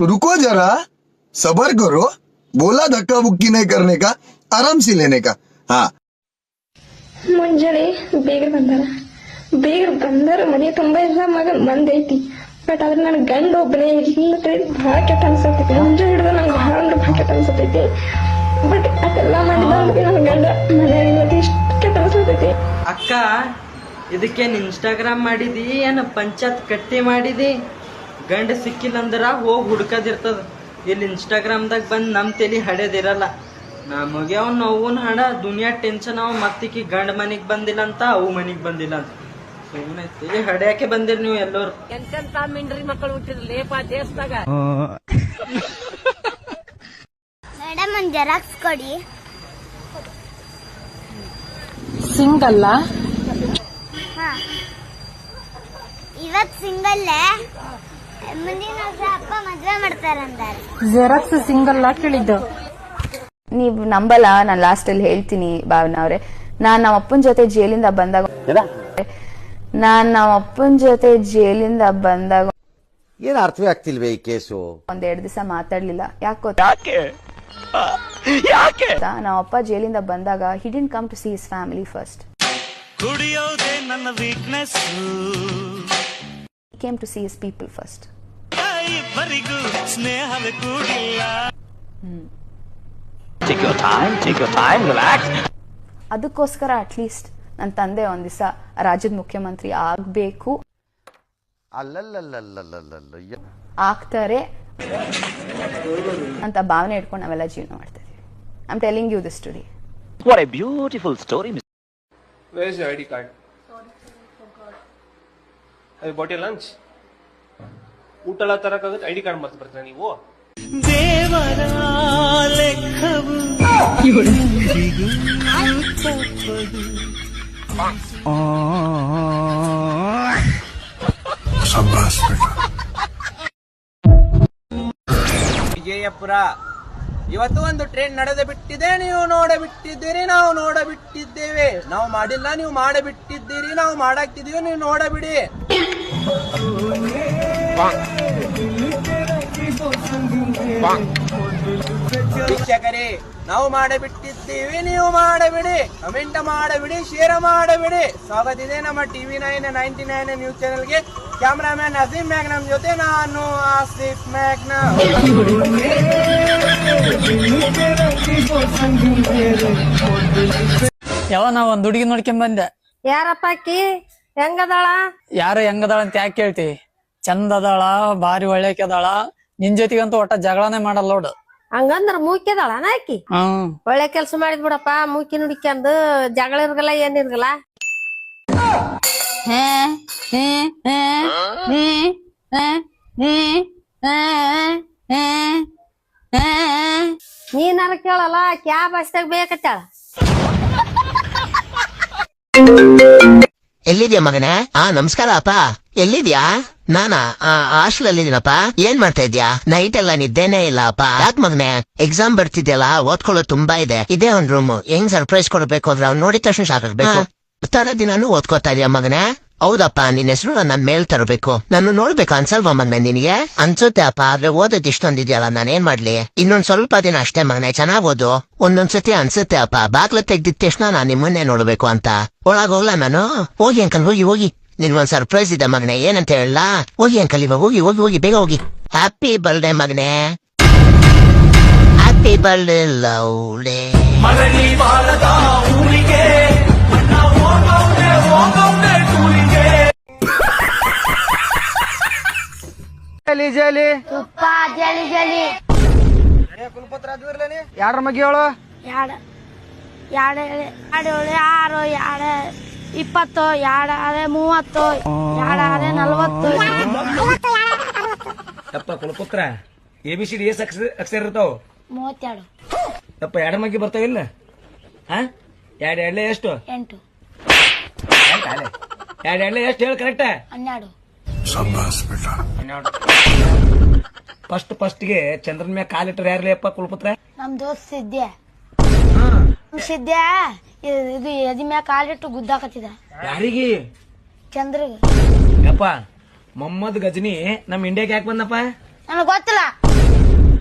रुको जरा सबर करो बोला धक्का बुक्की नहीं करने का आराम से लेने का हाँ ಮುಂಜಾನೆ ಬೇಗ ಬಂದಾರ ಬೇಗ ಬಂದಾರ ಮನೆ ತುಂಬಾ ಎಲ್ಲ ಮಗ ಬಂದೈತಿ ಬಟ್ ಆದ್ರೆ ನನ್ ಗಂಡ ಒಬ್ಬನೇ ಇಲ್ಲ ಭಾಳ ಕೆಟ್ಟ ಅನ್ಸತೈತಿ ಮುಂಜಾನೆ ಹಿಡಿದು ನಂಗೆ ಭಾಳ ಅಂದ್ರೆ ಭಾಳ ಕೆಟ್ಟ ಅನ್ಸತೈತಿ ಬಟ್ ಅದೆಲ್ಲ ಮಾಡಿದ್ರೆ ನನ್ ಗಂಡ ಮನ್ಯಾಗ ಇವತ್ತು ಇಷ್ಟು ಕೆಟ್ಟ ಅನ್ಸತೈತಿ ಅಕ್ಕ ಇದಕ್ಕೇನು ಇನ್ಸ್ಟಾಗ್ರಾಮ್ ಮಾಡಿದಿ ಏನ ಪಂಚಾಯತ್ ಕಟ್ಟಿ ಮಾಡಿದಿ ಗಂಡ ಸಿಕ್ಕಿಲ್ಲ ಅಂದ್ರೆ ಹೋಗಿ ಹುಡ್ಕದಿರ್ತದ. ಇಲ್ಲಿ ಇನ್ಸ್ಟಾಗ್ರಾಮ್ದಾಗ ಬಂದು ನಮ್ಮ ತಲೆ ಹಡೆದಿರಲ್ಲ. ನಮಗೆ ಅವ್ನು ನೋವನ್ ಹಡ ದುನಿಯಾ ಟೆನ್ಷನ್ ಅವ ಮತ್ತಿಕ್ಕಿ ಗಂಡ ಮನೆಗೆ ಬಂದಿಲ್ಲ ಅಂತ ಅವು ಮನೆಗೆ ಬಂದಿಲ್ಲ ಅಂತ ಸುಮ್ಮನೆ ತಲೆ ಹಡ್ಯಾಕೆ ಬಂದಿರಿ ನೀವು ಎಲ್ಲರೂ? ಮೇಡಮ್ ಒಂದ್ ಜೆರಾಕ್ಸ್ ಕೊಡಿ. ಸಿಂಗಲ್ಲ ಹಾ. ಇವತ್ ಸಿಂಗಲ್ಲೇ ಮುಂದಿನ ವರ್ಷ ಅಪ್ಪ ಮದ್ವೆ ಮಾಡ್ತಾರಂತಾರೆ ಜೆರಾಕ್ಸ್ ಸಿಂಗಲ್ಲ ಕೇಳಿದ್ದು. ನೀವು ನಂಬಲ್ಲ ನಾನು ಲಾಸ್ಟ್ ಅಲ್ಲಿ ಹೇಳ್ತೀನಿ ಭಾವನಾ ಅವ್ರೆ. ನಾನ್ ನಮ್ಮ ಅಪ್ಪನ ಜೊತೆ ಜೈಲಿಂದ ಬಂದಾಗ ನಾನ್ ನಮ್ಮ ಅಪ್ಪನ ಜೊತೆ ಜೈಲಿಂದ ಬಂದಾಗ ಏನ್ ಅರ್ಥವೇ ಆಗ್ತಿಲ್ವೇ ಈ ಕೇಸು? ಒಂದೆರಡು ದಿವಸ ಮಾತಾಡ್ಲಿಲ್ಲ. ಯಾಕೋ ನಮ್ಮ ಅಪ್ಪ ಜೈಲಿಂದ ಬಂದಾಗ he didn't come to see his family first ಕುಡಿಯೋದೇ ನನ್ನ weakness came to see his people first ಸ್ನೇಹವೇ ಕೂಡಿಲ್ಲ. ಅದಕ್ಕೋಸ್ಕರ ಅಟ್ಲೀಸ್ಟ್ ನನ್ನ ತಂದೆ ಒಂದ್ ದಿವಸ ರಾಜ್ಯದ ಮುಖ್ಯಮಂತ್ರಿ ಆಗ್ಬೇಕು. ಆಗ್ತಾರೆ ಅಂತ ಭಾವನೆ ಇಟ್ಕೊಂಡು ನಾವೆಲ್ಲ ಜೀವನ ಮಾಡ್ತಾ ಇದೀವಿ. I am telling you this story What a beautiful story, Mr. Where is your ID card? Have you bought your lunch? ಊಟ ಎಲ್ಲ ತರಕಾಗುತ್ತೆ ಐ ಡಿ ಕಾರ್ಡ್ ಮತ್ತೆ ಬರ್ತೀರಾ ನೀವು ದೇವರ ಲೆಕ್ಕವು ಎಂದಿಗೂ ತಪ್ಪದು. ವಿಜಯಪುರ ಇವತ್ತು ಒಂದು ಟ್ರೈನ್ ನಡೆದು ಬಿಟ್ಟಿದೆ ನೀವು ನೋಡ ಬಿಟ್ಟಿದ್ದೀರಿ ನಾವು ನೋಡ ಬಿಟ್ಟಿದ್ದೇವೆ ನಾವು ಮಾಡಿಲ್ಲ ನೀವು ಮಾಡಬಿಟ್ಟಿದ್ದೀರಿ ನಾವು ಮಾಡಾಕ್ತಿದೀವಿ ನೀವು ನೋಡಬಿಡಿ ವೀಕ್ಷಕರೇ ನಾವು ಮಾಡಬಿಟ್ಟಿದ್ದೀವಿ ನೀವು ಮಾಡಬಿಡಿ ಕಮೆಂಟ್ ಮಾಡಬಿಡಿ ಶೇರ್ ಮಾಡಬಿಡಿ ಸ್ವಾಗತ ಇದೆ ನಮ್ಮ TV nine ninety nine news ಚಾನೆಲ್ಗೆ ಕ್ಯಾಮ್ರಾಮ್ಯಾನ್ ಅಸೀಮ್ ಮ್ಯಾಗ್ನಮ್ ಜೊತೆ ನಾನು ಆಸಿಫ್ ಮ್ಯಾಗ್ನಮ್ ಯಾವ ನಾ ಒಂದ್ ಹುಡುಗಿ ನೋಡ್ಕೊಂಡ್ ಬಂದೆ ಯಾರಪ್ಪ ಆಕಿ ಹೆಂಗದಾಳ? ಯಾರು ಹೆಂಗದಾಳ ಅಂತ ಯಾಕೆ ಕೇಳ್ತಿ? ಚಂದ ಅದಾಳ ಬಾರಿ ಒಳ್ಳೆಕ್ ಅದಾಳ ನಿನ್ ಜೊತೆಗಂತೂ ಒಟ್ಟ ಜಗಳನೆ ಮಾಡಲ್ಲ ನೋಡು. ಹಂಗಂದ್ರ ಮೂಕ್ಯದಾಳ ನಾಕಿ ಹ್ಮ್ ಒಳ್ಳೆ ಕೆಲ್ಸ ಮಾಡಿದ್ ಬಿಡಪ್ಪ ಮೂಕಿ ನುಡಿಕ್ಯಂದು ಜಗಳ ಇರ್ಗಲ್ಲ ಏನಿರ್ಗಲ್ಲ ನೀನಾರ ಕೇಳಲ್ಲ ಕ್ಯಾಬ್ ಬಸ್ದಾಗ ಬೇಕತ್ತಾಳ ಎಲ್ಲಿದ್ಯಾ ಮಗನೇ? ಆ ನಮಸ್ಕಾರ ಅಪ್ಪ ಎಲ್ಲಿದ್ಯಾ? ನಾನಾ ಹಾಸ್ಟೆಲ್ ಅಲ್ಲಿದ್ದೀನಪ್ಪ ಏನ್ ಮಾಡ್ತಾ ಇದ್ಯಾ? ನೈಟ್ ಎಲ್ಲ ನಿದ್ದೆನೇ ಇಲ್ಲ ಅಪ್ಪ ಯಾಕೆ ಮಗನೇ? ಎಕ್ಸಾಮ್ ಬರ್ತಿದ್ಯಲ್ಲ ಓದ್ಕೊಳ್ಳೋದು ತುಂಬಾ ಇದೆ. ಇದೇ ಒಂದ್ ರೂಮ್ ಹೆಂಗ್ ಸರ್ಪ್ರೈಸ್ ಕೊಡ್ಬೇಕು ಅಂದ್ರೆ ಅವ್ನು ನೋಡಿದ ತಕ್ಷಣ ಸಾಕಾಗ್ಬೇಕು. ತರ ದಿನಾನು ಓದ್ಕೋತಾ ಇದೆಯಾ ಮಗನೇ? ಹೌದಪ್ಪ ನಿನ್ ಹೆಸರು ನನ್ನ ಮೇಲ್ ತರಬೇಕು. ನಾನು ನೋಡ್ಬೇಕು ಅನ್ಸಲ್ವಾ ಮಗನೇ ನಿನಗೆ? ಅನ್ಸುತ್ತೆ ಅಪ್ಪ, ಆದ್ರೆ ಓದೋದ್ ಇಷ್ಟೊಂದಿದ್ಯಲ್ಲ ನಾನೇನ್ ಮಾಡ್ಲಿ? ಇನ್ನೊಂದ್ ಸ್ವಲ್ಪ ದಿನ ಅಷ್ಟೇ ಮಗನೇ ಚೆನ್ನಾಗ್ ಓದು. ಒಂದೊಂದ್ಸತಿ ಅನ್ಸುತ್ತೆ ಅಪ್ಪ, ಬಾಗ್ಲ ತೆಗ್ದಿದ ತಕ್ಷಣ ನಾನು ನಿಮ್ಮನ್ನೇ ನೋಡ್ಬೇಕು ಅಂತ. ಒಳಗ್ ಹೋಗ್ಲಾ ನಾನು? ಹೋಗಿ ಅಂಕಲ್, ಹೋಗಿ ಹೋಗಿ. ನಿನ್ ಒಂದ್ ಸರ್ಪ್ರೈಸ್ ಇದೆ ಮಗನೇ ಏನಂತ ಹೇಳಲ್ಲ ಹೋಗಿ ಅಂಕಲ್, ಇವಾಗ ಹೋಗಿ ಹೋಗಿ ಹೋಗಿ, ಬೇಗ ಹೋಗಿ. ಹ್ಯಾಪಿ ಬರ್ಡೇ ಮಗನೇ ಹ್ಯಾಪಿ ಬರ್ಡೇ ಲವ್ಲೇ. ಮರಳಿ ಜಲಿ ಜಲಿ. ತುಪ್ಪ ಜಲಿ ಜಲಿ. ಯಾರ ಮಗಿ ಹೇಳು ಯಾಡ ಯಾಡ ಆರು ಯಾಡ ಇಪ್ಪತ್ತು ಯಾಡ ಅದೇ ಮೂವತ್ತು ಯಾಡ ಅದೇ ನಲ್ವತ್ತು. ಯಪ್ಪ ಕುಲಪುತ್ರ A B C D S ಅಕ್ಷರ ಅಕ್ಷರ ಇರ್ತಾವ. ಮೂವತ್ತೆರಡು. ಯಪ್ಪ ಎರಡ ಮಗ್ಗಿ ಬರ್ತಾವ ಇಲ್ಲ? ಹಾ? ಎರಡು ಎರಡ್ಲೆ ಎಷ್ಟು? ಎಂಟು. ಎರಡು ಎರಡ್ಲೆ ಎಷ್ಟು ಹೇಳು ಕರೆಕ್ಟ್ ಹನ್ನೆರಡು. ಫಸ್ಟ್ ಫಸ್ಟ್ಗೆ ಚಂದ್ರನ ಮ್ಯಾಗ ಕಾಲಿಟ್ರ ಯಾರ್ಲಿ ಅಪ್ಪ ನಮ್ಮ ನಮ್ ದೋಸ್ತ್ ಸಿದ್ದೆ ಸಿದ್ದೆ ಇದು ಇದು ಎದಿ ಮ್ಯಾಗ ಕಾಲಿಟ್ಟು ಗುದ್ದಾಕತ್ತಿದ ಯಾರಿಗೆ? ಚಂದ್ರಿಗೆ. ಯಪ್ಪ ಮೊಹಮ್ಮದ್ ಗಜನಿ ನಮ್ ಇಂಡಿಯಾಗೆ ಯಾಕೆ ಬಂದಪ್ಪ? ನನಗ್ ಗೊತ್ತಿಲ್ಲ.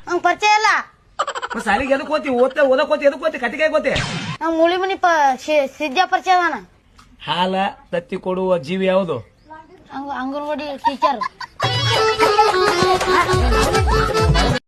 ನಂಗ್ ಪರಿಚಯ ಇಲ್ಲ. ಸಾಲಿಗೆ ಎದಕ್ ಓತಿ ಓದ್ತಾ ಓದಕ್ ಓತಿ ಎದಕ್ ಓತಿ ಕಟ್ಟಿಗೆ ಓತಿ ನಮ್ ಮುಳಿ ಮನಿ ಪ ಪರಿಚಯ ಅದಾನ ಹಾಲ ತತ್ತಿ ಕೊಡುವ ಜೀವಿ ಯಾವುದು? ಅಂಗನವಾಡಿ ಟೀಚರ್